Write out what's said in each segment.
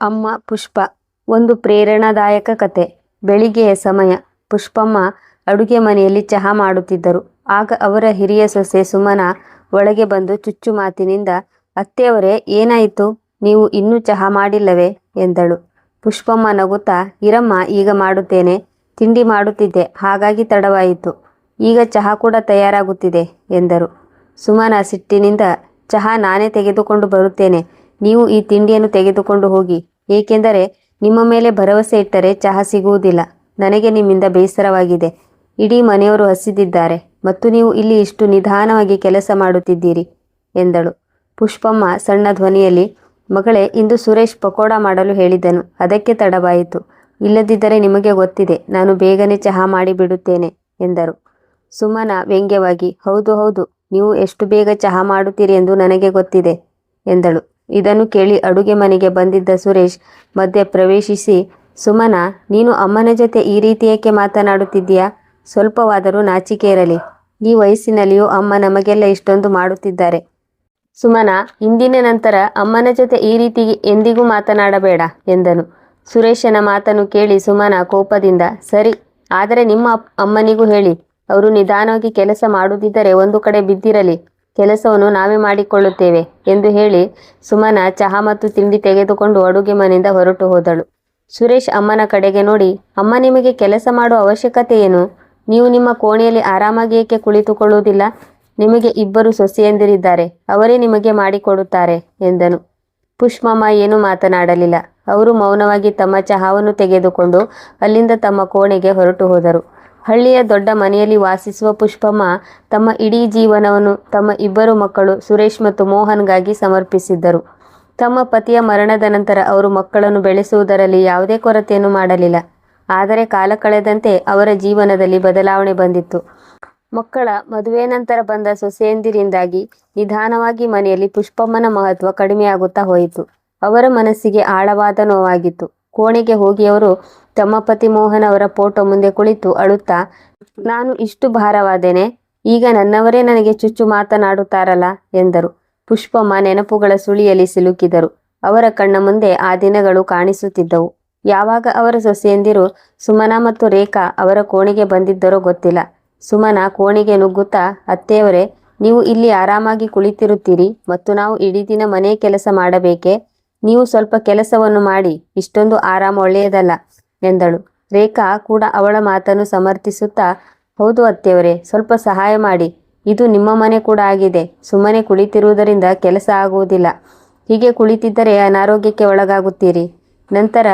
ಅಮ್ಮ ಪುಷ್ಪ. ಒಂದು ಪ್ರೇರಣಾದಾಯಕ ಕತೆ. ಬೆಳಿಗ್ಗೆಯ ಸಮಯ. ಪುಷ್ಪಮ್ಮ ಅಡುಗೆ ಮನೆಯಲ್ಲಿ ಚಹಾ ಮಾಡುತ್ತಿದ್ದರು. ಆಗ ಅವರ ಹಿರಿಯ ಸೊಸೆ ಸುಮನ ಒಳಗೆ ಬಂದು ಚುಚ್ಚು ಮಾತಿನಿಂದ, ಅತ್ತೆಯವರೇ, ಏನಾಯಿತು? ನೀವು ಇನ್ನೂ ಚಹಾ ಮಾಡಿಲ್ಲವೇ? ಎಂದಳು. ಪುಷ್ಪಮ್ಮ ನಗುತ್ತಾ, ಇರಮ್ಮ, ಈಗ ಮಾಡುತ್ತೇನೆ. ತಿಂಡಿ ಮಾಡುತ್ತಿದ್ದೆ. ಹಾಗಾಗಿ ತಡವಾಯಿತು. ಈಗ ಚಹಾ ಕೂಡ ತಯಾರಾಗುತ್ತಿದೆ, ಎಂದರು. ಸುಮನ ಸಿಟ್ಟಿನಿಂದ, ಚಹಾ ನಾನೇ ತೆಗೆದುಕೊಂಡು ಬರುತ್ತೇನೆ. ನೀವು ಈ ತಿಂಡಿಯನ್ನು ತೆಗೆದುಕೊಂಡು ಹೋಗಿ. ಏಕೆಂದರೆ ನಿಮ್ಮ ಮೇಲೆ ಭರವಸೆ ಇಟ್ಟರೆ ಚಹಾ ಸಿಗುವುದಿಲ್ಲ. ನನಗೆ ನಿಮ್ಮಿಂದ ಬೇಸರವಾಗಿದೆ. ಇಡೀ ಮನೆಯವರು ಹಸಿದಿದ್ದಾರೆ ಮತ್ತು ನೀವು ಇಲ್ಲಿ ಇಷ್ಟು ನಿಧಾನವಾಗಿ ಕೆಲಸ ಮಾಡುತ್ತಿದ್ದೀರಿ, ಎಂದಳು. ಪುಷ್ಪಮ್ಮ ಸಣ್ಣ ಧ್ವನಿಯಲ್ಲಿ, ಮಗಳೇ, ಇಂದು ಸುರೇಶ್ ಪಕೋಡ ಮಾಡಲು ಹೇಳಿದ್ದನು ಅದಕ್ಕೆ ತಡವಾಯಿತು. ಇಲ್ಲದಿದ್ದರೆ ನಿಮಗೆ ಗೊತ್ತಿದೆ, ನಾನು ಬೇಗನೆ ಚಹಾ ಮಾಡಿಬಿಡುತ್ತೇನೆ, ಎಂದರು. ಸುಮನ ವ್ಯಂಗ್ಯವಾಗಿ, ಹೌದು ಹೌದು, ನೀವು ಎಷ್ಟು ಬೇಗ ಚಹಾ ಮಾಡುತ್ತೀರಿ ಎಂದು ನನಗೆ ಗೊತ್ತಿದೆ, ಎಂದಳು. ಇದನ್ನು ಕೇಳಿ ಅಡುಗೆ ಮನೆಗೆ ಬಂದಿದ್ದ ಸುರೇಶ್ ಮಧ್ಯೆ ಪ್ರವೇಶಿಸಿ, ಸುಮನ, ನೀನು ಅಮ್ಮನ ಜೊತೆ ಈ ರೀತಿ ಏಕೆ ಮಾತನಾಡುತ್ತಿದ್ದೀಯಾ? ಸ್ವಲ್ಪವಾದರೂ ನಾಚಿಕೆ ಇರಲಿ. ಈ ವಯಸ್ಸಿನಲ್ಲಿಯೂ ಅಮ್ಮ ನಮಗೆಲ್ಲ ಇಷ್ಟೊಂದು ಮಾಡುತ್ತಿದ್ದಾರೆ. ಸುಮನ, ಇಂದಿನ ನಂತರ ಅಮ್ಮನ ಜೊತೆ ಈ ರೀತಿ ಎಂದಿಗೂ ಮಾತನಾಡಬೇಡ, ಎಂದನು. ಸುರೇಶನ ಮಾತನ್ನು ಕೇಳಿ ಸುಮನ ಕೋಪದಿಂದ, ಸರಿ, ಆದರೆ ನಿಮ್ಮ ಅಮ್ಮನಿಗೂ ಹೇಳಿ. ಅವರು ನಿಧಾನವಾಗಿ ಕೆಲಸ ಮಾಡುತ್ತಿದ್ದರೆ ಒಂದು ಕಡೆ ಬಿದ್ದಿರಲಿ. ಕೆಲಸವನ್ನು ನಾವೇ ಮಾಡಿಕೊಳ್ಳುತ್ತೇವೆ ಎಂದು ಹೇಳಿ ಸುಮನ ಚಹಾ ಮತ್ತು ತಿಂಡಿ ತೆಗೆದುಕೊಂಡು ಅಡುಗೆ ಮನೆಯಿಂದ ಹೊರಟು ಹೋದಳು. ಸುರೇಶ್ ಅಮ್ಮನ ಕಡೆಗೆ ನೋಡಿ, ಅಮ್ಮ ನಿಮಗೆ ಕೆಲಸ ಮಾಡುವ ಅವಶ್ಯಕತೆ ಏನು? ನೀವು ನಿಮ್ಮ ಕೋಣೆಯಲ್ಲಿ ಆರಾಮಾಗಿ ಏಕೆ ಕುಳಿತುಕೊಳ್ಳುವುದಿಲ್ಲ? ನಿಮಗೆ ಇಬ್ಬರು ಸೊಸೆಯಂದಿರಿದ್ದಾರೆ, ಅವರೇ ನಿಮಗೆ ಮಾಡಿಕೊಡುತ್ತಾರೆ ಎಂದನು. ಪುಷ್ಪಮ್ಮ ಏನೂ ಮಾತನಾಡಲಿಲ್ಲ. ಅವರು ಮೌನವಾಗಿ ತಮ್ಮ ಚಹಾವನ್ನು ತೆಗೆದುಕೊಂಡು ಅಲ್ಲಿಂದ ತಮ್ಮ ಕೋಣೆಗೆ ಹೊರಟು ಹೋದರು. ಹಳ್ಳಿಯ ದೊಡ್ಡ ಮನೆಯಲ್ಲಿ ವಾಸಿಸುವ ಪುಷ್ಪಮ್ಮ ತಮ್ಮ ಇಡೀ ಜೀವನವನ್ನು ತಮ್ಮ ಇಬ್ಬರು ಮಕ್ಕಳು ಸುರೇಶ್ ಮತ್ತು ಮೋಹನ್ಗಾಗಿ ಸಮರ್ಪಿಸಿದ್ದರು. ತಮ್ಮ ಪತಿಯ ಮರಣದ ನಂತರ ಅವರು ಮಕ್ಕಳನ್ನು ಬೆಳೆಸುವುದರಲ್ಲಿ ಯಾವುದೇ ಕೊರತೆಯನ್ನು ಮಾಡಲಿಲ್ಲ. ಆದರೆ ಕಾಲ ಕಳೆದಂತೆ ಅವರ ಜೀವನದಲ್ಲಿ ಬದಲಾವಣೆ ಬಂದಿತ್ತು. ಮಕ್ಕಳ ಮದುವೆ ನಂತರ ಬಂದ ಸೊಸೆಯಂದಿರಿಂದಾಗಿ ನಿಧಾನವಾಗಿ ಮನೆಯಲ್ಲಿ ಪುಷ್ಪಮ್ಮನ ಮಹತ್ವ ಕಡಿಮೆಯಾಗುತ್ತಾ ಹೋಯಿತು. ಅವರ ಮನಸ್ಸಿಗೆ ಆಳವಾದ ನೋವಾಗಿತ್ತು. ಕೋಣೆಗೆ ಹೋಗಿ ಅವರು ತಮ್ಮ ಪತಿ ಮೋಹನ್ ಅವರ ಫೋಟೋ ಮುಂದೆ ಕುಳಿತು ಅಳುತ್ತಾ, ನಾನು ಇಷ್ಟು ಭಾರವಾದೇನೆ, ಈಗ ನನ್ನವರೇ ನನಗೆ ಚುಚ್ಚು ಮಾತನಾಡುತ್ತಾರಲ್ಲ ಎಂದರು. ಪುಷ್ಪಮ್ಮ ನೆನಪುಗಳ ಸುಳಿಯಲ್ಲಿ ಸಿಲುಕಿದರು. ಅವರ ಕಣ್ಣ ಮುಂದೆ ಆ ದಿನಗಳು ಕಾಣಿಸುತ್ತಿದ್ದವು. ಯಾವಾಗ ಅವರ ಸೊಸೆಯಂದಿರು ಸುಮನ ಮತ್ತು ರೇಖಾ ಅವರ ಕೋಣೆಗೆ ಬಂದಿದ್ದರೋ ಗೊತ್ತಿಲ್ಲ. ಸುಮನ ಕೋಣೆಗೆ ನುಗ್ಗುತ್ತಾ, ಅತ್ತೆಯವರೇ, ನೀವು ಇಲ್ಲಿ ಆರಾಮಾಗಿ ಕುಳಿತಿರುತ್ತೀರಿ ಮತ್ತು ನಾವು ಇಡೀ ದಿನ ಮನೆ ಕೆಲಸ ಮಾಡಬೇಕೆ? ನೀವು ಸ್ವಲ್ಪ ಕೆಲಸವನ್ನು ಮಾಡಿ, ಇಷ್ಟೊಂದು ಆರಾಮ ಒಳ್ಳೆಯದಲ್ಲ, ಎಂದಳು. ರೇಖಾ ಕೂಡ ಅವಳ ಮಾತನ್ನು ಸಮರ್ಥಿಸುತ್ತಾ, ಹೌದು ಅತ್ತೆಯವರೇ, ಸ್ವಲ್ಪ ಸಹಾಯ ಮಾಡಿ. ಇದು ನಿಮ್ಮ ಮನೆ ಕೂಡ ಆಗಿದೆ. ಸುಮ್ಮನೆ ಕುಳಿತಿರುವುದರಿಂದ ಕೆಲಸ ಆಗುವುದಿಲ್ಲ. ಹೀಗೆ ಕುಳಿತಿದ್ದರೆ ಅನಾರೋಗ್ಯಕ್ಕೆ ಒಳಗಾಗುತ್ತೀರಿ. ನಂತರ,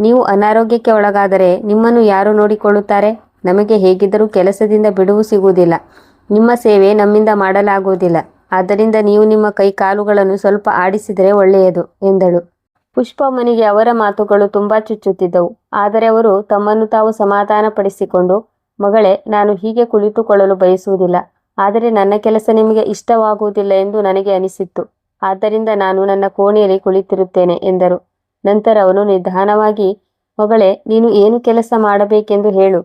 ನೀವು ಅನಾರೋಗ್ಯಕ್ಕೆ ಒಳಗಾದರೆ ನಿಮ್ಮನ್ನು ಯಾರು ನೋಡಿಕೊಳ್ಳುತ್ತಾರೆ? ನಮಗೆ ಹೇಗಿದ್ದರೂ ಕೆಲಸದಿಂದ ಬಿಡುವು ಸಿಗುವುದಿಲ್ಲ. ನಿಮ್ಮ ಸೇವೆ ನಮ್ಮಿಂದ ಮಾಡಲಾಗುವುದಿಲ್ಲ. ಆದ್ದರಿಂದ ನೀವು ನಿಮ್ಮ ಕೈ ಕಾಲುಗಳನ್ನು ಸ್ವಲ್ಪ ಆಡಿಸಿದರೆ ಒಳ್ಳೆಯದು, ಎಂದಳು. ಪುಷ್ಪಮ್ಮನಿಗೆ ಅವರ ಮಾತುಗಳು ತುಂಬಾ ಚುಚ್ಚುತ್ತಿದ್ದವು. ಆದರೆ ಅವರು ತಮ್ಮನ್ನು ತಾವು ಸಮಾಧಾನಪಡಿಸಿಕೊಂಡು, ಮಗಳೇ, ನಾನು ಹೀಗೆ ಕುಳಿತುಕೊಳ್ಳಲು ಬಯಸುವುದಿಲ್ಲ. ಆದರೆ ನನ್ನ ಕೆಲಸ ನಿಮಗೆ ಇಷ್ಟವಾಗುವುದಿಲ್ಲ ಎಂದು ನನಗೆ ಅನಿಸಿತ್ತು. ಆದ್ದರಿಂದ ನಾನು ನನ್ನ ಕೋಣೆಯಲ್ಲಿ ಕುಳಿತಿರುತ್ತೇನೆ, ಎಂದರು. ನಂತರ ಅವನು ನಿಧಾನವಾಗಿ, ಮಗಳೇ, ನೀನು ಏನು ಕೆಲಸ ಮಾಡಬೇಕೆಂದು ಹೇಳು.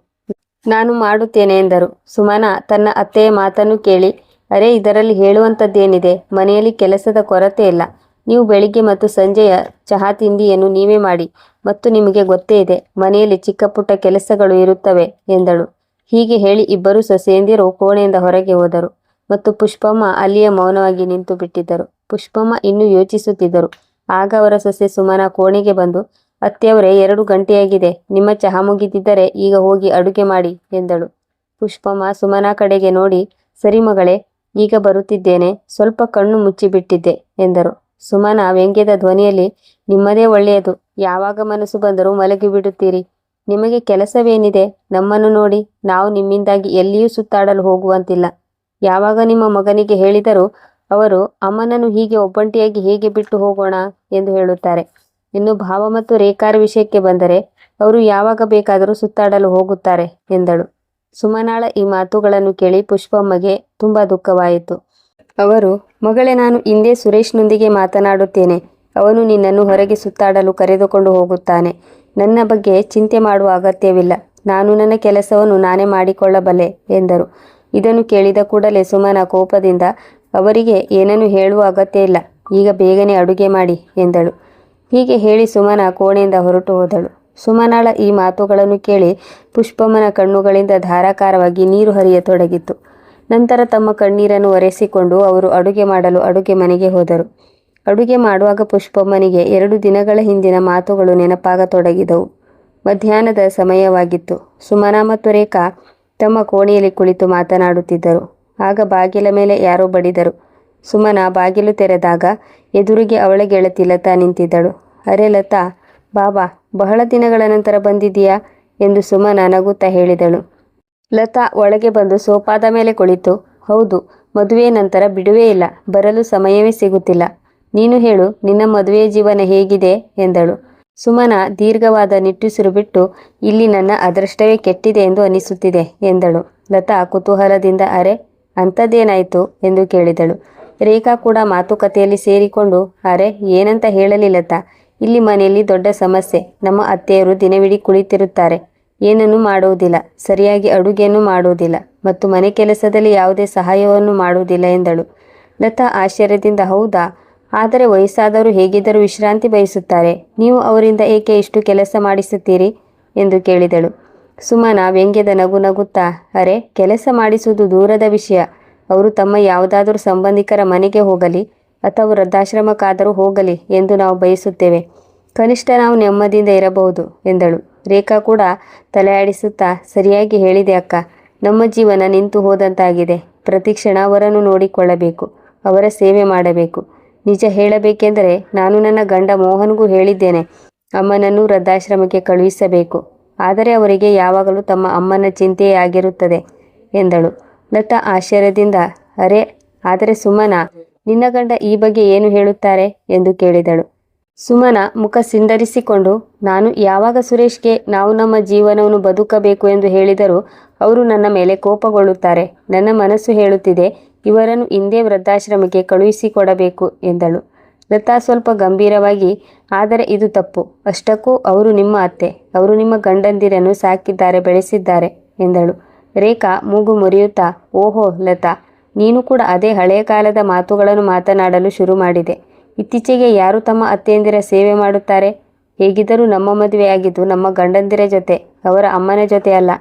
ನಾನು ಮಾಡುತ್ತೇನೆ, ಎಂದರು. ಸುಮನ ತನ್ನ ಅತ್ತೆಯ ಮಾತನ್ನು ಕೇಳಿ ಅರೆ, ಇದರಲ್ಲಿ ಹೇಳುವಂಥದ್ದೇನಿದೆ? ಮನೆಯಲ್ಲಿ ಕೆಲಸದ ಕೊರತೆ ಇಲ್ಲ. ನೀವು ಬೆಳಿಗ್ಗೆ ಮತ್ತು ಸಂಜೆಯ ಚಹಾ ತಿಂಡಿಯನ್ನು ನೀವೇ ಮಾಡಿ. ಮತ್ತು ನಿಮಗೆ ಗೊತ್ತೇ ಇದೆ, ಮನೆಯಲ್ಲಿ ಚಿಕ್ಕ ಪುಟ್ಟ ಕೆಲಸಗಳು ಇರುತ್ತವೆ, ಎಂದಳು. ಹೀಗೆ ಹೇಳಿ ಇಬ್ಬರು ಸೊಸೆಯಂದಿರು ಕೋಣೆಯಿಂದ ಹೊರಗೆ ಹೋದರು. ಮತ್ತು ಪುಷ್ಪಮ್ಮ ಅಲ್ಲಿಯೇ ಮೌನವಾಗಿ ನಿಂತು ಬಿಟ್ಟಿದ್ದರು. ಪುಷ್ಪಮ್ಮ ಇನ್ನೂ ಯೋಚಿಸುತ್ತಿದ್ದರು. ಆಗ ಅವರ ಸೊಸೆ ಸುಮನ ಕೋಣೆಗೆ ಬಂದು, ಅತ್ತೆಯವರೇ, ಎರಡು ಗಂಟೆಯಾಗಿದೆ. ನಿಮ್ಮ ಚಹಾ ಮುಗಿದಿದ್ದರೆ ಈಗ ಹೋಗಿ ಅಡುಗೆ ಮಾಡಿ, ಎಂದಳು. ಪುಷ್ಪಮ್ಮ ಸುಮನ ಕಡೆಗೆ ನೋಡಿ, ಸರಿ ಮಗಳೇ ಈಗ ಬರುತ್ತಿದ್ದೇನೆ, ಸ್ವಲ್ಪ ಕಣ್ಣು ಮುಚ್ಚಿಬಿಟ್ಟಿದ್ದೆ ಎಂದರು. ಸುಮನ ವ್ಯಂಗ್ಯದ ಧ್ವನಿಯಲ್ಲಿ, ನಿಮ್ಮದೇ ಒಳ್ಳೆಯದು. ಯಾವಾಗ ಮನಸ್ಸು ಬಂದರೂ ಮಲಗಿಬಿಡುತ್ತೀರಿ. ನಿಮಗೆ ಕೆಲಸವೇನಿದೆ? ನಮ್ಮನ್ನು ನೋಡಿ. ನಾವು ನಿಮ್ಮಿಂದಾಗಿ ಎಲ್ಲಿಯೂ ಸುತ್ತಾಡಲು ಹೋಗುವಂತಿಲ್ಲ. ಯಾವಾಗ ನಿಮ್ಮ ಮಗನಿಗೆ ಹೇಳಿದರೂ ಅವರು, ಅಮ್ಮನನ್ನು ಹೀಗೆ ಒಬ್ಬಂಟಿಯಾಗಿ ಹೇಗೆ ಬಿಟ್ಟು ಹೋಗೋಣ ಎಂದು ಹೇಳುತ್ತಾರೆ. ಇನ್ನು ಭಾವ ಮತ್ತು ರೇಖಾರ ವಿಷಯಕ್ಕೆ ಬಂದರೆ, ಅವರು ಯಾವಾಗ ಬೇಕಾದರೂ ಸುತ್ತಾಡಲು ಹೋಗುತ್ತಾರೆ ಎಂದಳು. ಸುಮನಾಳ ಈ ಮಾತುಗಳನ್ನು ಕೇಳಿ ಪುಷ್ಪಮ್ಮಗೆ ತುಂಬ ದುಃಖವಾಯಿತು. ಅವರು, ಮಗಳೇ, ನಾನು ಹಿಂದೆ ಸುರೇಶ್ನೊಂದಿಗೆ ಮಾತನಾಡುತ್ತೇನೆ. ಅವನು ನಿನ್ನನ್ನು ಹೊರಗೆ ಸುತ್ತಾಡಲು ಕರೆದುಕೊಂಡು ಹೋಗುತ್ತಾನೆ. ನನ್ನ ಬಗ್ಗೆ ಚಿಂತೆ ಮಾಡುವ ಅಗತ್ಯವಿಲ್ಲ. ನಾನು ನನ್ನ ಕೆಲಸವನ್ನು ನಾನೇ ಮಾಡಿಕೊಳ್ಳಬಲ್ಲೆ, ಎಂದರು. ಇದನ್ನು ಕೇಳಿದ ಕೂಡಲೇ ಸುಮನ ಕೋಪದಿಂದ, ಅವರಿಗೆ ಏನನ್ನು ಹೇಳುವ ಅಗತ್ಯ ಇಲ್ಲ. ಈಗ ಬೇಗನೆ ಅಡುಗೆ ಮಾಡಿ, ಎಂದಳು. ಹೀಗೆ ಹೇಳಿ ಸುಮನ ಕೋಣೆಯಿಂದ ಹೊರಟು ಹೋದಳು. ಸುಮನಾಳ ಈ ಮಾತುಗಳನ್ನು ಕೇಳಿ ಪುಷ್ಪಮ್ಮನ ಕಣ್ಣುಗಳಿಂದ ಧಾರಾಕಾರವಾಗಿ ನೀರು ಹರಿಯತೊಡಗಿತ್ತು ನಂತರ ತಮ್ಮ ಕಣ್ಣೀರನ್ನು ಒರೆಸಿಕೊಂಡು ಅವರು ಅಡುಗೆ ಮಾಡಲು ಅಡುಗೆ ಮನೆಗೆ ಹೋದರು. ಅಡುಗೆ ಮಾಡುವಾಗ ಪುಷ್ಪಮ್ಮನಿಗೆ ಎರಡು ದಿನಗಳ ಹಿಂದಿನ ಮಾತುಗಳು ನೆನಪಾಗತೊಡಗಿದವು. ಮಧ್ಯಾಹ್ನದ ಸಮಯವಾಗಿತ್ತು. ಸುಮನ ಮತ್ತು ರೇಖಾ ತಮ್ಮ ಕೋಣೆಯಲ್ಲಿ ಕುಳಿತು ಮಾತನಾಡುತ್ತಿದ್ದರು. ಆಗ ಬಾಗಿಲ ಮೇಲೆ ಯಾರೋ ಬಡಿದರು. ಸುಮನ ಬಾಗಿಲು ತೆರೆದಾಗ ಎದುರಿಗೆ ಅವಳ ಗೆಳತಿ ಲತಾ ನಿಂತಿದ್ದಳು. ಅರೆ ಲತಾ ಬಾಬಾ, ಬಹಳ ದಿನಗಳ ನಂತರ ಬಂದಿದ್ದೀಯಾ? ಎಂದು ಸುಮನ ನಗುತ್ತಾ ಹೇಳಿದಳು. ಲತಾ ಒಳಗೆ ಬಂದು ಸೋಪಾದ ಮೇಲೆ ಕುಳಿತು. ಹೌದು, ಮದುವೆ ನಂತರ ಬಿಡುವೇ ಇಲ್ಲ, ಬರಲು ಸಮಯವೇ ಸಿಗುತ್ತಿಲ್ಲ. ನೀನು ಹೇಳು, ನಿನ್ನ ಮದುವೆ ಜೀವನ ಹೇಗಿದೆ? ಎಂದಳು. ಸುಮನ ದೀರ್ಘವಾದ ನಿಟ್ಟುಸಿರು ಬಿಟ್ಟು, ಇಲ್ಲಿ ನನ್ನ ಅದೃಷ್ಟವೇ ಕೆಟ್ಟಿದೆ ಎಂದು ಅನಿಸುತ್ತಿದೆ, ಎಂದಳು. ಲತಾ ಕುತೂಹಲದಿಂದ, ಅರೆ, ಅಂಥದ್ದೇನಾಯಿತು? ಎಂದು ಕೇಳಿದಳು. ರೇಖಾ ಕೂಡ ಮಾತುಕತೆಯಲ್ಲಿ ಸೇರಿಕೊಂಡು, ಅರೆ, ಏನಂತ ಹೇಳಲಿ ಲತಾ ಇಲ್ಲಿ ಮನೆಯಲ್ಲಿ ದೊಡ್ಡ ಸಮಸ್ಯೆ. ನಮ್ಮ ಅತ್ತೆಯರು ದಿನವಿಡೀ ಕುಳಿತಿರುತ್ತಾರೆ. ಏನನ್ನೂ ಮಾಡುವುದಿಲ್ಲ. ಸರಿಯಾಗಿ ಅಡುಗೆಯನ್ನು ಮಾಡುವುದಿಲ್ಲ. ಮತ್ತು ಮನೆ ಕೆಲಸದಲ್ಲಿ ಯಾವುದೇ ಸಹಾಯವನ್ನು ಮಾಡುವುದಿಲ್ಲ ಎಂದಳು. ಲತಾ ಆಶ್ಚರ್ಯದಿಂದ, ಹೌದಾ? ಆದರೆ ವಯಸ್ಸಾದವರು ಹೇಗಿದ್ದರೂ ವಿಶ್ರಾಂತಿ ಬಯಸುತ್ತಾರೆ. ನೀವು ಅವರಿಂದ ಏಕೆ ಇಷ್ಟು ಕೆಲಸ ಮಾಡಿಸುತ್ತೀರಿ? ಎಂದು ಕೇಳಿದಳು. ಸುಮನ ವ್ಯಂಗ್ಯದ ನಗು ನಗುತ್ತಾ? ಅರೆ, ಕೆಲಸ ಮಾಡಿಸುವುದು ದೂರದ ವಿಷಯ. ಅವರು ತಮ್ಮ ಯಾವುದಾದರೂ ಸಂಬಂಧಿಕರ ಮನೆಗೆ ಹೋಗಲಿ. ಅಥವಾ ವೃದ್ಧಾಶ್ರಮಕ್ಕಾದರೂ ಹೋಗಲಿ ಎಂದು ನಾವು ಬಯಸುತ್ತೇವೆ. ಕನಿಷ್ಠ ನಾವು ನೆಮ್ಮದಿಯಿಂದ ಇರಬಹುದು, ಎಂದಳು. ರೇಖಾ ಕೂಡ ತಲೆಯಾಡಿಸುತ್ತಾ, ಸರಿಯಾಗಿ ಹೇಳಿದೆ ಅಕ್ಕ. ನಮ್ಮ ಜೀವನ ನಿಂತು ಹೋದಂತಾಗಿದೆ. ಪ್ರತಿ ಕ್ಷಣ ಅವರನ್ನು ನೋಡಿಕೊಳ್ಳಬೇಕು, ಅವರ ಸೇವೆ ಮಾಡಬೇಕು. ನಿಜ ಹೇಳಬೇಕೆಂದರೆ ನಾನು ನನ್ನ ಗಂಡ ಮೋಹನ್ಗೂ ಹೇಳಿದ್ದೇನೆ, ಅಮ್ಮನನ್ನು ವೃದ್ಧಾಶ್ರಮಕ್ಕೆ ಕಳುಹಿಸಬೇಕು. ಆದರೆ ಅವರಿಗೆ ಯಾವಾಗಲೂ ತಮ್ಮ ಅಮ್ಮನ ಚಿಂತೆಯೇ ಆಗಿರುತ್ತದೆ, ಎಂದಳು. ಲತಾ ಆಶ್ಚರ್ಯದಿಂದ, ಅರೆ, ಆದರೆ ಸುಮನ ನಿನ್ನ ಗಂಡ ಈ ಬಗ್ಗೆ ಏನು ಹೇಳುತ್ತಾರೆ ಎಂದು ಕೇಳಿದಳು. ಸುಮನ ಮುಖ ಸಿಂದರಿಸಿಕೊಂಡು, ನಾನು ಯಾವಾಗ ಸುರೇಶ್ಗೆ ನಾವು ನಮ್ಮ ಜೀವನವನ್ನು ಬದುಕಬೇಕು ಎಂದು ಹೇಳಿದರೂ ಅವರು ನನ್ನ ಮೇಲೆ ಕೋಪಗೊಳ್ಳುತ್ತಾರೆ, ನನ್ನ ಮನಸ್ಸು ಹೇಳುತ್ತಿದೆ, ಇವರನ್ನು ಹಿಂದೆ ವೃದ್ಧಾಶ್ರಮಕ್ಕೆ ಕಳುಹಿಸಿಕೊಡಬೇಕು ಎಂದಳು. ಲತಾ ಸ್ವಲ್ಪ ಗಂಭೀರವಾಗಿ, ಆದರೆ ಇದು ತಪ್ಪು, ಅಷ್ಟಕ್ಕೂ ಅವರು ನಿಮ್ಮ ಅತ್ತೆ, ಅವರು ನಿಮ್ಮ ಗಂಡಂದಿರನ್ನು ಸಾಕಿದ್ದಾರೆ, ಬೆಳೆಸಿದ್ದಾರೆ ಎಂದಳು. ರೇಖಾ ಮೂಗು ಮುರಿಯುತ್ತಾ, ಓಹೋ ಲತಾ ನೀನು ಕೂಡ ಅದೇ ಹಳೆಯ ಕಾಲದ ಮಾತುಗಳನ್ನು ಮಾತನಾಡಲು ಶುರು ಮಾಡಿದೆ. ಇತ್ತೀಚೆಗೆ ಯಾರು ತಮ್ಮ ಅತ್ತೆಯಂದಿರ ಸೇವೆ ಮಾಡುತ್ತಾರೆ? ಹೇಗಿದ್ದರೂ ನಮ್ಮ ಮದುವೆಯಾಗಿದ್ದು ನಮ್ಮ ಗಂಡಂದಿರ ಜೊತೆ, ಅವರ ಅಮ್ಮನ ಜೊತೆ ಅಲ್ಲ,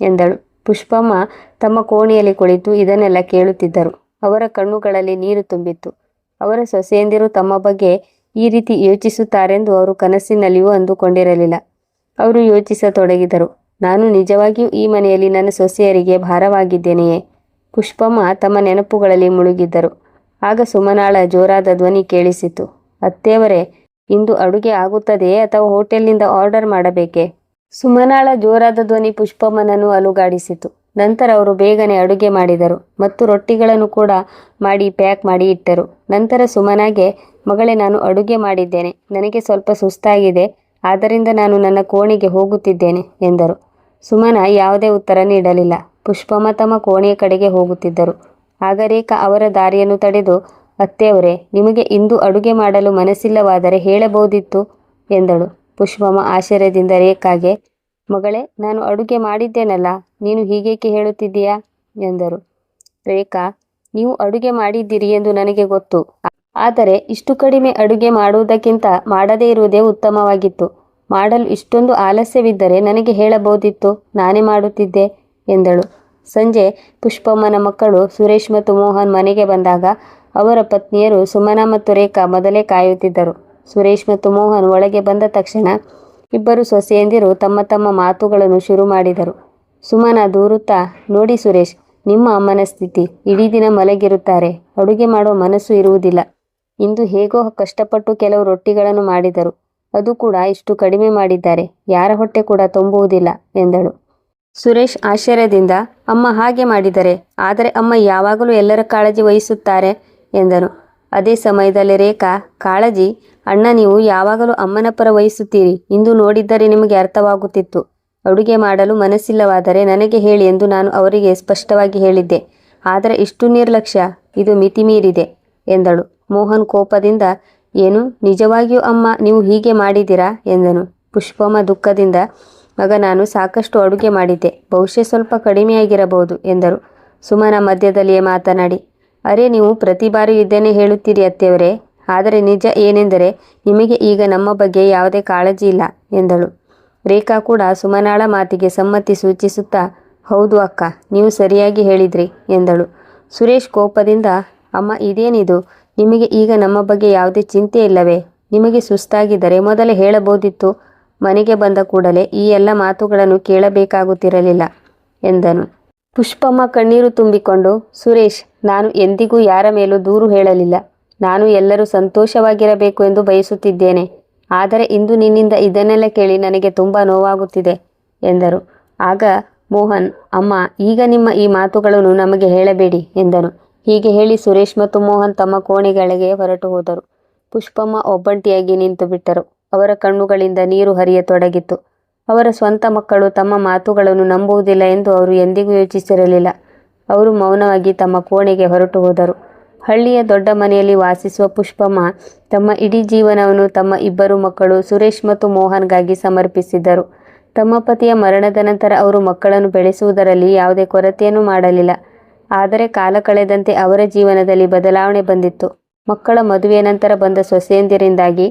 ಎಂದಳು. ಪುಷ್ಪಮ್ಮ ತಮ್ಮ ಕೋಣೆಯಲ್ಲಿ ಕುಳಿತು ಇದನ್ನೆಲ್ಲ ಕೇಳುತ್ತಿದ್ದರು. ಅವರ ಕಣ್ಣುಗಳಲ್ಲಿ ನೀರು ತುಂಬಿತ್ತು. ಅವರ ಸೊಸೆಯಂದಿರು ತಮ್ಮ ಬಗ್ಗೆ ಈ ರೀತಿ ಯೋಚಿಸುತ್ತಾರೆಂದು ಅವರು ಕನಸಿನಲ್ಲಿಯೂ ಅಂದುಕೊಂಡಿರಲಿಲ್ಲ. ಅವರು ಯೋಚಿಸತೊಡಗಿದರು. ನಾನು ನಿಜವಾಗಿಯೂ ಈ ಮನೆಯಲ್ಲಿ ನನ್ನ ಸೊಸೆಯರಿಗೆ ಭಾರವಾಗಿದ್ದೇನೆಯೇ? ಪುಷ್ಪಮ್ಮ ತಮ್ಮ ನೆನಪುಗಳಲ್ಲಿ ಮುಳುಗಿದ್ದರು. ಆಗ ಸುಮನಾಳ ಜೋರಾದ ಧ್ವನಿ ಕೇಳಿಸಿತು. ಅತ್ತೆಯವರೇ, ಇಂದು ಅಡುಗೆ ಆಗುತ್ತದೆಯೇ ಅಥವಾ ಹೋಟೆಲ್ನಿಂದ ಆರ್ಡರ್ ಮಾಡಬೇಕೇ? ಸುಮನಾಳ ಜೋರಾದ ಧ್ವನಿ ಪುಷ್ಪಮ್ಮನನ್ನು ಅಲುಗಾಡಿಸಿತು. ನಂತರ ಅವರು ಬೇಗನೆ ಅಡುಗೆ ಮಾಡಿದರು ಮತ್ತು ರೊಟ್ಟಿಗಳನ್ನು ಕೂಡ ಮಾಡಿ ಪ್ಯಾಕ್ ಮಾಡಿ ಇಟ್ಟರು. ನಂತರ ಸುಮನಾಗೆ, ಮಗಳೇ, ನಾನು ಅಡುಗೆ ಮಾಡಿದ್ದೇನೆ. ನನಗೆ ಸ್ವಲ್ಪ ಸುಸ್ತಾಗಿದೆ. ಆದ್ದರಿಂದ ನಾನು ನನ್ನ ಕೋಣೆಗೆ ಹೋಗುತ್ತಿದ್ದೇನೆ, ಎಂದರು. ಸುಮನ ಯಾವುದೇ ಉತ್ತರ ನೀಡಲಿಲ್ಲ. ಪುಷ್ಪಮ್ಮ ತಮ್ಮ ಕೋಣೆಯ ಕಡೆಗೆ ಹೋಗುತ್ತಿದ್ದರು. ಆಗ ರೇಖಾ ಅವರ ದಾರಿಯನ್ನು ತಡೆದು, ಅತ್ತೆಯವರೇ, ನಿಮಗೆ ಇಂದು ಅಡುಗೆ ಮಾಡಲು ಮನಸ್ಸಿಲ್ಲವಾದರೆ ಹೇಳಬಹುದಿತ್ತು ಎಂದಳು. ಪುಷ್ಪಮ್ಮ ಆಶ್ಚರ್ಯದಿಂದ ರೇಖಾಗೆ, ಮಗಳೇ, ನಾನು ಅಡುಗೆ ಮಾಡಿದ್ದೇನಲ್ಲ, ನೀನು ಹೀಗೇಕೆ ಹೇಳುತ್ತಿದ್ದೀಯಾ? ಎಂದರು. ರೇಖಾ, ನೀವು ಅಡುಗೆ ಮಾಡಿದ್ದೀರಿ ಎಂದು ನನಗೆ ಗೊತ್ತು. ಆದರೆ ಇಷ್ಟು ಕಡಿಮೆ ಅಡುಗೆ ಮಾಡುವುದಕ್ಕಿಂತ ಮಾಡದೇ ಇರುವುದೇ ಉತ್ತಮವಾಗಿತ್ತು. ಮಾಡಲು ಇಷ್ಟೊಂದು ಆಲಸ್ಯವಿದ್ದರೆ ನನಗೆ ಹೇಳಬಹುದಿತ್ತು, ನಾನೇ ಮಾಡುತ್ತಿದ್ದೆ, ಎಂದಳು. ಸಂಜೆ ಪುಷ್ಪಮ್ಮನ ಮಕ್ಕಳು ಸುರೇಶ್ ಮತ್ತು ಮೋಹನ್ ಮನೆಗೆ ಬಂದಾಗ ಅವರ ಪತ್ನಿಯರು ಸುಮನಾ ಮತ್ತು ರೇಖಾ ಮೊದಲೇ ಕಾಯುತ್ತಿದ್ದರು. ಸುರೇಶ್ ಮತ್ತು ಮೋಹನ್ ಒಳಗೆ ಬಂದ ತಕ್ಷಣ ಇಬ್ಬರು ಸೊಸೆಯಂದಿರು ತಮ್ಮ ತಮ್ಮ ಮಾತುಗಳನ್ನು ಶುರು ಮಾಡಿದರು. ಸುಮನ ದೂರುತ್ತಾ, ನೋಡಿ ಸುರೇಶ್, ನಿಮ್ಮ ಅಮ್ಮನ ಸ್ಥಿತಿ ಇಡೀ ದಿನ ಮಲಗಿರುತ್ತಾರೆ, ಅಡುಗೆ ಮಾಡೋ ಮನಸ್ಸು ಇರುವುದಿಲ್ಲ. ಇಂದು ಹೇಗೋ ಕಷ್ಟಪಟ್ಟು ಕೆಲವು ರೊಟ್ಟಿಗಳನ್ನು ಮಾಡಿದರು. ಅದು ಕೂಡ ಇಷ್ಟು ಕಡಿಮೆ ಮಾಡಿದ್ದಾರೆ. ಯಾರ ಹೊಟ್ಟೆ ಕೂಡ ತುಂಬುವುದಿಲ್ಲ, ಎಂದಳು. ಸುರೇಶ್ ಆಶ್ಚರ್ಯದಿಂದ, ಅಮ್ಮ ಹಾಗೆ ಮಾಡಿದರೆ, ಆದರೆ ಅಮ್ಮ ಯಾವಾಗಲೂ ಎಲ್ಲರ ಕಾಳಜಿ ವಹಿಸುತ್ತಾರೆ, ಎಂದನು. ಅದೇ ಸಮಯದಲ್ಲಿ ರೇಖಾ, ಕಾಳಜಿ, ಅಣ್ಣ ನೀವು ಯಾವಾಗಲೂ ಅಮ್ಮನ ಪರ ವಹಿಸುತ್ತೀರಿ, ಇಂದು ನೋಡಿದ್ದರೆ ನಿಮಗೆ ಅರ್ಥವಾಗುತ್ತಿತ್ತು. ಅಡುಗೆ ಮಾಡಲು ಮನಸ್ಸಿಲ್ಲವಾದರೆ ನನಗೆ ಹೇಳಿ ಎಂದು ನಾನು ಅವರಿಗೆ ಸ್ಪಷ್ಟವಾಗಿ ಹೇಳಿದ್ದೆ. ಆದರೆ ಇಷ್ಟು ನಿರ್ಲಕ್ಷ್ಯ, ಇದು ಮಿತಿಮೀರಿದೆ, ಎಂದಳು. ಮೋಹನ್ ಕೋಪದಿಂದ ಏನು? ನಿಜವಾಗಿಯೂ ಅಮ್ಮ, ನೀವು ಹೀಗೆ ಮಾಡಿದ್ದೀರಾ? ಎಂದನು. ಪುಷ್ಪಮ್ಮ ದುಃಖದಿಂದ, ಮಗ, ನಾನು ಸಾಕಷ್ಟು ಅಡುಗೆ ಮಾಡಿದ್ದೆ. ಬಹುಶಃ ಸ್ವಲ್ಪ ಕಡಿಮೆಯಾಗಿರಬಹುದು ಎಂದರು. ಸುಮನ ಮಧ್ಯದಲ್ಲಿಯೇ ಮಾತನಾಡಿ, ಅರೆ, ನೀವು ಪ್ರತಿ ಬಾರಿ ಇದನ್ನೇ ಹೇಳುತ್ತೀರಿ ಅತ್ತೆಯವರೇ. ಆದರೆ ನಿಜ ಏನೆಂದರೆ, ನಿಮಗೆ ಈಗ ನಮ್ಮ ಬಗ್ಗೆ ಯಾವುದೇ ಕಾಳಜಿ ಇಲ್ಲ, ಎಂದಳು. ರೇಖಾ ಕೂಡ ಸುಮನಾಳ ಮಾತಿಗೆ ಸಮ್ಮತಿ ಸೂಚಿಸುತ್ತಾ, ಹೌದು ಅಕ್ಕ, ನೀವು ಸರಿಯಾಗಿ ಹೇಳಿದ್ರಿ, ಎಂದಳು. ಸುರೇಶ್ ಕೋಪದಿಂದ, ಅಮ್ಮ, ಇದೇನಿದು? ನಿಮಗೆ ಈಗ ನಮ್ಮ ಬಗ್ಗೆ ಯಾವುದೇ ಚಿಂತೆ ಇಲ್ಲವೇ? ನಿಮಗೆ ಸುಸ್ತಾಗಿದ್ದರೆ ಮೊದಲೇ ಹೇಳಬಹುದಿತ್ತು, ಮನೆಗೆ ಬಂದ ಕೂಡಲೇ ಈ ಎಲ್ಲ ಮಾತುಗಳನ್ನು ಕೇಳಬೇಕಾಗುತ್ತಿರಲಿಲ್ಲ, ಎಂದನು. ಪುಷ್ಪಮ್ಮ ಕಣ್ಣೀರು ತುಂಬಿಕೊಂಡು, ಸುರೇಶ್, ನಾನು ಎಂದಿಗೂ ಯಾರ ಮೇಲೂ ದೂರು ಹೇಳಲಿಲ್ಲ. ನಾನು ಎಲ್ಲರೂ ಸಂತೋಷವಾಗಿರಬೇಕು ಎಂದು ಬಯಸುತ್ತಿದ್ದೇನೆ. ಆದರೆ ಇಂದು ನಿನ್ನಿಂದ ಇದನ್ನೆಲ್ಲ ಕೇಳಿ ನನಗೆ ತುಂಬ ನೋವಾಗುತ್ತಿದೆ, ಎಂದರು. ಆಗ ಮೋಹನ್, ಅಮ್ಮ, ಈಗ ನಿಮ್ಮ ಈ ಮಾತುಗಳನ್ನು ನಮಗೆ ಹೇಳಬೇಡಿ, ಎಂದನು. ಹೀಗೆ ಹೇಳಿ ಸುರೇಶ್ ಮತ್ತು ಮೋಹನ್ ತಮ್ಮ ಕೋಣೆಗಳಿಗೆ ಹೊರಟು ಹೋದರು. ಪುಷ್ಪಮ್ಮ ಒಬ್ಬಂಟಿಯಾಗಿ ನಿಂತು ಬಿಟ್ಟರು. ಅವರ ಕಣ್ಣುಗಳಿಂದ ನೀರು ಹರಿಯತೊಡಗಿತ್ತು. ಅವರ ಸ್ವಂತ ಮಕ್ಕಳು ತಮ್ಮ ಮಾತುಗಳನ್ನು ನಂಬುವುದಿಲ್ಲ ಎಂದು ಅವರು ಎಂದಿಗೂ ಯೋಚಿಸಿರಲಿಲ್ಲ. ಅವರು ಮೌನವಾಗಿ ತಮ್ಮ ಕೋಣೆಗೆ ಹೊರಟು ಹೋದರು. ಹಳ್ಳಿಯ ದೊಡ್ಡ ಮನೆಯಲ್ಲಿ ವಾಸಿಸುವ ಪುಷ್ಪಮ್ಮ ತಮ್ಮ ಇಡೀ ಜೀವನವನ್ನು ತಮ್ಮ ಇಬ್ಬರು ಮಕ್ಕಳು ಸುರೇಶ್ ಮತ್ತು ಮೋಹನ್ಗಾಗಿ ಸಮರ್ಪಿಸಿದ್ದರು. ತಮ್ಮ ಪತಿಯ ಮರಣದ ನಂತರ ಅವರು ಮಕ್ಕಳನ್ನು ಬೆಳೆಸುವುದರಲ್ಲಿ ಯಾವುದೇ ಕೊರತೆಯನ್ನು ಮಾಡಲಿಲ್ಲ. ಆದರೆ ಕಾಲ ಕಳೆದಂತೆ ಅವರ ಜೀವನದಲ್ಲಿ ಬದಲಾವಣೆ ಬಂದಿತ್ತು. ಮಕ್ಕಳ ಮದುವೆಯ ನಂತರ ಬಂದ ಸೊಸೆಯಂದಿರಿಂದಾಗಿ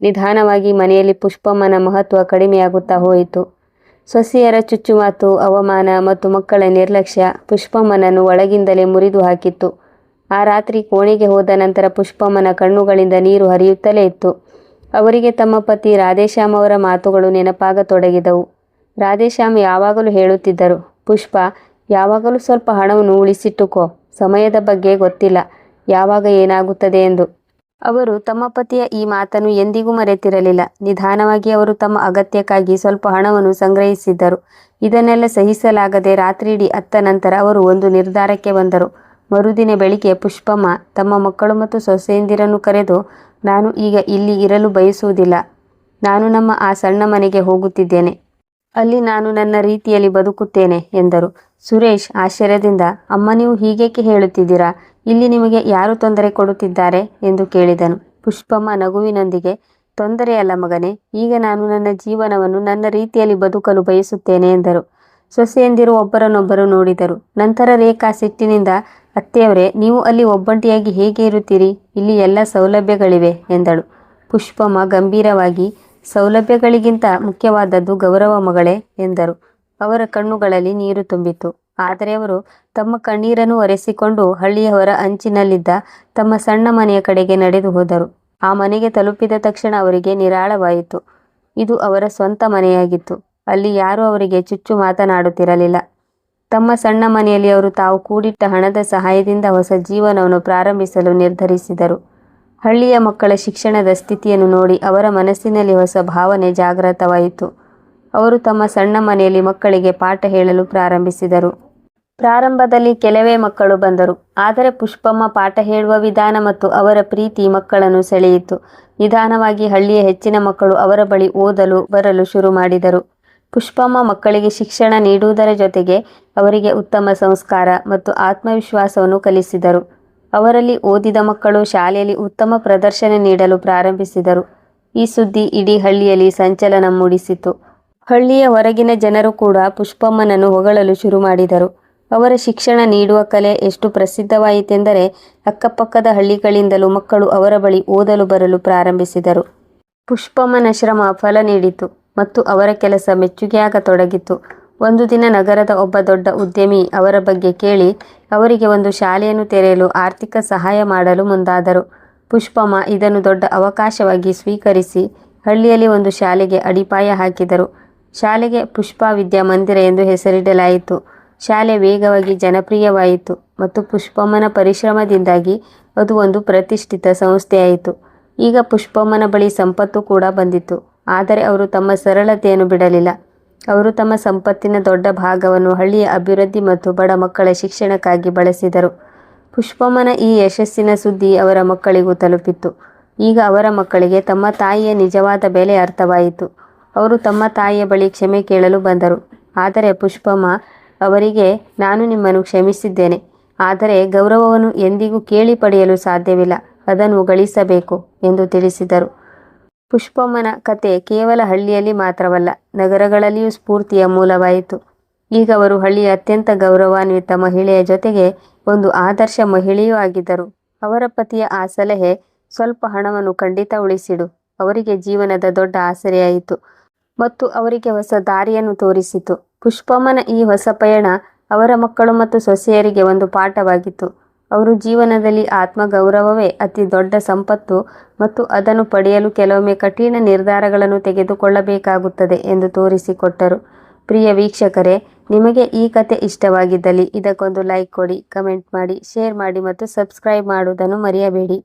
ನಿಧಾನವಾಗಿ ಮನೆಯಲ್ಲಿ ಪುಷ್ಪಮ್ಮನ ಮಹತ್ವ ಕಡಿಮೆಯಾಗುತ್ತಾ ಹೋಯಿತು. ಸೊಸೆಯರ ಚುಚ್ಚುಮಾತು, ಅವಮಾನ ಮತ್ತು ಮಕ್ಕಳ ನಿರ್ಲಕ್ಷ್ಯ ಪುಷ್ಪಮ್ಮನನ್ನು ಒಳಗಿಂದಲೇ ಮುರಿದು ಹಾಕಿತ್ತು. ಆ ರಾತ್ರಿ ಕೋಣೆಗೆ ಹೋದ ನಂತರ ಪುಷ್ಪಮ್ಮನ ಕಣ್ಣುಗಳಿಂದ ನೀರು ಹರಿಯುತ್ತಲೇ ಇತ್ತು. ಅವರಿಗೆ ತಮ್ಮ ಪತಿ ರಾಧೇಶ್ಯಾಮ್ ಅವರ ಮಾತುಗಳು ನೆನಪಾಗತೊಡಗಿದವು. ರಾಧೇಶ್ಯಾಮ್ ಯಾವಾಗಲೂ ಹೇಳುತ್ತಿದ್ದರು, ಪುಷ್ಪ ಯಾವಾಗಲೂ ಸ್ವಲ್ಪ ಹಣವನ್ನು ಉಳಿಸಿಟ್ಟುಕೋ. ಸಮಯದ ಬಗ್ಗೆ ಗೊತ್ತಿಲ್ಲ. ಯಾವಾಗ ಏನಾಗುತ್ತದೆ ಎಂದು. ಅವರು ತಮ್ಮ ಪತಿಯ ಈ ಮಾತನ್ನು ಎಂದಿಗೂ ಮರೆತಿರಲಿಲ್ಲ. ನಿಧಾನವಾಗಿ ಅವರು ತಮ್ಮ ಅಗತ್ಯಕ್ಕಾಗಿ ಸ್ವಲ್ಪ ಹಣವನ್ನು ಸಂಗ್ರಹಿಸಿದ್ದರು. ಇದನ್ನೆಲ್ಲ ಸಹಿಸಲಾಗದೆ ರಾತ್ರಿಯಿಡೀ ಅತ್ತ ನಂತರ ಅವರು ಒಂದು ನಿರ್ಧಾರಕ್ಕೆ ಬಂದರು. ಮರುದಿನ ಬೆಳಿಗ್ಗೆ ಪುಷ್ಪಮ್ಮ ತಮ್ಮ ಮಕ್ಕಳು ಮತ್ತು ಸೊಸೆಯಂದಿರನ್ನು ಕರೆದು, ನಾನು ಈಗ ಇಲ್ಲಿ ಇರಲು ಬಯಸುವುದಿಲ್ಲ. ನಾನು ನಮ್ಮ ಆ ಸಣ್ಣ ಮನೆಗೆ ಹೋಗುತ್ತಿದ್ದೇನೆ. ಅಲ್ಲಿ ನಾನು ನನ್ನ ರೀತಿಯಲ್ಲಿ ಬದುಕುತ್ತೇನೆ ಎಂದರು. ಸುರೇಶ್ ಆಶ್ಚರ್ಯದಿಂದ, ಅಮ್ಮ, ನೀವು ಹೀಗೇಕೆ ಹೇಳುತ್ತಿದ್ದೀರಾ? ಇಲ್ಲಿ ನಿಮಗೆ ಯಾರು ತೊಂದರೆ ಕೊಡುತ್ತಿದ್ದಾರೆ? ಎಂದು ಕೇಳಿದನು. ಪುಷ್ಪಮ್ಮ ನಗುವಿನೊಂದಿಗೆ ತೊಂದರೆಯಲ್ಲ ಮಗನೇ, ಈಗ ನಾನು ನನ್ನ ಜೀವನವನ್ನು ನನ್ನ ರೀತಿಯಲ್ಲಿ ಬದುಕಲು ಬಯಸುತ್ತೇನೆ ಎಂದರು. ಸೊಸೆಯಂದಿರು ಒಬ್ಬರನ್ನೊಬ್ಬರು ನೋಡಿದರು. ನಂತರ ರೇಖಾ ಸಿಟ್ಟಿನಿಂದ, ಅತ್ತೆಯವರೇ, ನೀವು ಅಲ್ಲಿ ಒಬ್ಬಂಟಿಯಾಗಿ ಹೇಗೆ ಇರುತ್ತೀರಿ? ಇಲ್ಲಿ ಎಲ್ಲ ಸೌಲಭ್ಯಗಳಿವೆ ಎಂದಳು. ಪುಷ್ಪಮ್ಮ ಗಂಭೀರವಾಗಿ ಸೌಲಭ್ಯಗಳಿಗಿಂತ ಮುಖ್ಯವಾದದ್ದು ಗೌರವ ಮಗಳೇ ಎಂದರು. ಅವರ ಕಣ್ಣುಗಳಲ್ಲಿ ನೀರು ತುಂಬಿತು ಆದರೆ ಅವರು ತಮ್ಮ ಕಣ್ಣೀರನ್ನು ಒರೆಸಿಕೊಂಡು ಹಳ್ಳಿಯ ಹೊರ ಅಂಚಿನಲ್ಲಿದ್ದ ತಮ್ಮ ಸಣ್ಣ ಮನೆಯ ಕಡೆಗೆ ನಡೆದು ಹೋದರು. ಆ ಮನೆಗೆ ತಲುಪಿದ ತಕ್ಷಣ ಅವರಿಗೆ ನಿರಾಳವಾಯಿತು. ಇದು ಅವರ ಸ್ವಂತ ಮನೆಯಾಗಿತ್ತು. ಅಲ್ಲಿ ಯಾರೂ ಅವರಿಗೆ ಚುಚ್ಚು ಮಾತನಾಡುತ್ತಿರಲಿಲ್ಲ. ತಮ್ಮ ಸಣ್ಣ ಮನೆಯಲ್ಲಿ ಅವರು ತಾವು ಕೂಡಿಟ್ಟ ಹಣದ ಸಹಾಯದಿಂದ ಹೊಸ ಜೀವನವನ್ನು ಪ್ರಾರಂಭಿಸಲು ನಿರ್ಧರಿಸಿದರು. ಹಳ್ಳಿಯ ಮಕ್ಕಳ ಶಿಕ್ಷಣದ ಸ್ಥಿತಿಯನ್ನು ನೋಡಿ ಅವರ ಮನಸ್ಸಿನಲ್ಲಿ ಹೊಸ ಭಾವನೆ ಜಾಗೃತವಾಯಿತು. ಅವರು ತಮ್ಮ ಸಣ್ಣ ಮನೆಯಲ್ಲಿ ಮಕ್ಕಳಿಗೆ ಪಾಠ ಹೇಳಲು ಪ್ರಾರಂಭಿಸಿದರು. ಪ್ರಾರಂಭದಲ್ಲಿ ಕೆಲವೇ ಮಕ್ಕಳು ಬಂದರು. ಆದರೆ ಪುಷ್ಪಮ್ಮ ಪಾಠ ಹೇಳುವ ವಿಧಾನ ಮತ್ತು ಅವರ ಪ್ರೀತಿ ಮಕ್ಕಳನ್ನು ಸೆಳೆಯಿತು. ನಿಧಾನವಾಗಿ ಹಳ್ಳಿಯ ಹೆಚ್ಚಿನ ಮಕ್ಕಳು ಅವರ ಬಳಿ ಓದಲು ಬರಲು ಶುರು ಮಾಡಿದರು. ಪುಷ್ಪಮ್ಮ ಮಕ್ಕಳಿಗೆ ಶಿಕ್ಷಣ ನೀಡುವುದರ ಜೊತೆಗೆ ಅವರಿಗೆ ಉತ್ತಮ ಸಂಸ್ಕಾರ ಮತ್ತು ಆತ್ಮವಿಶ್ವಾಸವನ್ನು ಕಲಿಸಿದರು. ಅವರಲ್ಲಿ ಓದಿದ ಮಕ್ಕಳು ಶಾಲೆಯಲ್ಲಿ ಉತ್ತಮ ಪ್ರದರ್ಶನ ನೀಡಲು ಪ್ರಾರಂಭಿಸಿದರು. ಈ ಸುದ್ದಿ ಇಡೀ ಹಳ್ಳಿಯಲ್ಲಿ ಸಂಚಲನ ಮೂಡಿಸಿತು. ಹಳ್ಳಿಯ ಹೊರಗಿನ ಜನರು ಕೂಡ ಪುಷ್ಪಮ್ಮನನ್ನು ಹೊಗಳಲು ಶುರು ಮಾಡಿದರು. ಅವರ ಶಿಕ್ಷಣ ನೀಡುವ ಕಲೆ ಎಷ್ಟು ಪ್ರಸಿದ್ಧವಾಯಿತೆಂದರೆ ಅಕ್ಕಪಕ್ಕದ ಹಳ್ಳಿಗಳಿಂದಲೂ ಮಕ್ಕಳು ಅವರ ಬಳಿ ಓದಲು ಬರಲು ಪ್ರಾರಂಭಿಸಿದರು. ಪುಷ್ಪಮ್ಮನ ಶ್ರಮ ಫಲ ನೀಡಿತು ಮತ್ತು ಅವರ ಕೆಲಸ ಮೆಚ್ಚುಗೆಯಾಗತೊಡಗಿತು. ಒಂದು ದಿನ ನಗರದ ಒಬ್ಬ ದೊಡ್ಡ ಉದ್ಯಮಿ ಅವರ ಬಗ್ಗೆ ಕೇಳಿ ಅವರಿಗೆ ಒಂದು ಶಾಲೆಯನ್ನು ತೆರೆಯಲು ಆರ್ಥಿಕ ಸಹಾಯ ಮಾಡಲು ಮುಂದಾದರು. ಪುಷ್ಪಮ್ಮ ಇದನ್ನು ದೊಡ್ಡ ಅವಕಾಶವಾಗಿ ಸ್ವೀಕರಿಸಿ ಹಳ್ಳಿಯಲ್ಲಿ ಒಂದು ಶಾಲೆಗೆ ಅಡಿಪಾಯ ಹಾಕಿದರು. ಶಾಲೆಗೆ ಪುಷ್ಪ ವಿದ್ಯಾ ಮಂದಿರ ಎಂದು ಹೆಸರಿಡಲಾಯಿತು. ಶಾಲೆ ವೇಗವಾಗಿ ಜನಪ್ರಿಯವಾಯಿತು ಮತ್ತು ಪುಷ್ಪಮ್ಮನ ಪರಿಶ್ರಮದಿಂದಾಗಿ ಅದು ಒಂದು ಪ್ರತಿಷ್ಠಿತ ಸಂಸ್ಥೆಯಾಯಿತು. ಈಗ ಪುಷ್ಪಮ್ಮನ ಬಳಿ ಸಂಪತ್ತು ಕೂಡ ಬಂದಿತ್ತು. ಆದರೆ ಅವರು ತಮ್ಮ ಸರಳತೆಯನ್ನು ಬಿಡಲಿಲ್ಲ. ಅವರು ತಮ್ಮ ಸಂಪತ್ತಿನ ದೊಡ್ಡ ಭಾಗವನ್ನು ಹಳ್ಳಿಯ ಅಭಿವೃದ್ಧಿ ಮತ್ತು ಬಡ ಮಕ್ಕಳ ಶಿಕ್ಷಣಕ್ಕಾಗಿ ಬಳಸಿದರು. ಪುಷ್ಪಮ್ಮನ ಈ ಯಶಸ್ಸಿನ ಸುದ್ದಿ ಅವರ ಮಕ್ಕಳಿಗೂ ತಲುಪಿತ್ತು. ಈಗ ಅವರ ಮಕ್ಕಳಿಗೆ ತಮ್ಮ ತಾಯಿಯ ನಿಜವಾದ ಬೆಲೆ ಅರ್ಥವಾಯಿತು. ಅವರು ತಮ್ಮ ತಾಯಿಯ ಬಳಿ ಕ್ಷಮೆ ಕೇಳಲು ಬಂದರು. ಆದರೆ ಪುಷ್ಪಮ್ಮ, ಅವರಿಗೆ ನಾನು ನಿಮ್ಮನ್ನು ಕ್ಷಮಿಸಿದ್ದೇನೆ. ಆದರೆ ಗೌರವವನ್ನು ಎಂದಿಗೂ ಕೇಳಿ ಪಡೆಯಲು ಸಾಧ್ಯವಿಲ್ಲ. ಅದನ್ನು ಗಳಿಸಬೇಕು ಎಂದು ತಿಳಿಸಿದರು. ಪುಷ್ಪಮ್ಮನ ಕತೆ ಕೇವಲ ಹಳ್ಳಿಯಲ್ಲಿ ಮಾತ್ರವಲ್ಲ, ನಗರಗಳಲ್ಲಿಯೂ ಸ್ಫೂರ್ತಿಯ ಮೂಲವಾಯಿತು. ಈಗ ಅವರು ಹಳ್ಳಿಯ ಅತ್ಯಂತ ಗೌರವಾನ್ವಿತ ಮಹಿಳೆಯ ಜೊತೆಗೆ ಒಂದು ಆದರ್ಶ ಮಹಿಳೆಯೂ ಆಗಿದ್ದರು. ಅವರ ಪತಿಯ ಆ ಸಲಹೆ, ಸ್ವಲ್ಪ ಹಣವನ್ನು ಖಂಡಿತ ಉಳಿಸಿಡು, ಅವರಿಗೆ ಜೀವನದ ದೊಡ್ಡ ಆಸರೆಯಾಯಿತು ಮತ್ತು ಅವರಿಗೆ ಹೊಸ ದಾರಿಯನ್ನು ತೋರಿಸಿತು ಪುಷ್ಪಮ್ಮನ ಈ ಹೊಸ ಪಯಣ ಅವರ ಮಕ್ಕಳು ಮತ್ತು ಸೊಸೆಯರಿಗೆ ಒಂದು ಪಾಠವಾಗಿತ್ತು. ಅವರು ಜೀವನದಲ್ಲಿ ಆತ್ಮಗೌರವವೇ ಅತಿ ದೊಡ್ಡ ಸಂಪತ್ತು ಮತ್ತು ಅದನ್ನು ಪಡೆಯಲು ಕೆಲವೊಮ್ಮೆ ಕಠಿಣ ನಿರ್ಧಾರಗಳನ್ನು ತೆಗೆದುಕೊಳ್ಳಬೇಕಾಗುತ್ತದೆ ಎಂದು ತೋರಿಸಿಕೊಟ್ಟರು. ಪ್ರಿಯ ವೀಕ್ಷಕರೇ, ನಿಮಗೆ ಈ ಕತೆ ಇಷ್ಟವಾಗಿದ್ದಲ್ಲಿ ಇದಕ್ಕೊಂದು ಲೈಕ್ ಕೊಡಿ, ಕಮೆಂಟ್ ಮಾಡಿ, ಶೇರ್ ಮಾಡಿ ಮತ್ತು ಸಬ್ಸ್ಕ್ರೈಬ್ ಮಾಡುವುದನ್ನು ಮರೆಯಬೇಡಿ.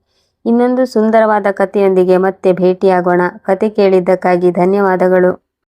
ಇನ್ನೊಂದು ಸುಂದರವಾದ ಕಥೆಯೊಂದಿಗೆ ಮತ್ತೆ ಭೇಟಿಯಾಗೋಣ. ಕತೆ ಕೇಳಿದ್ದಕ್ಕಾಗಿ ಧನ್ಯವಾದಗಳು.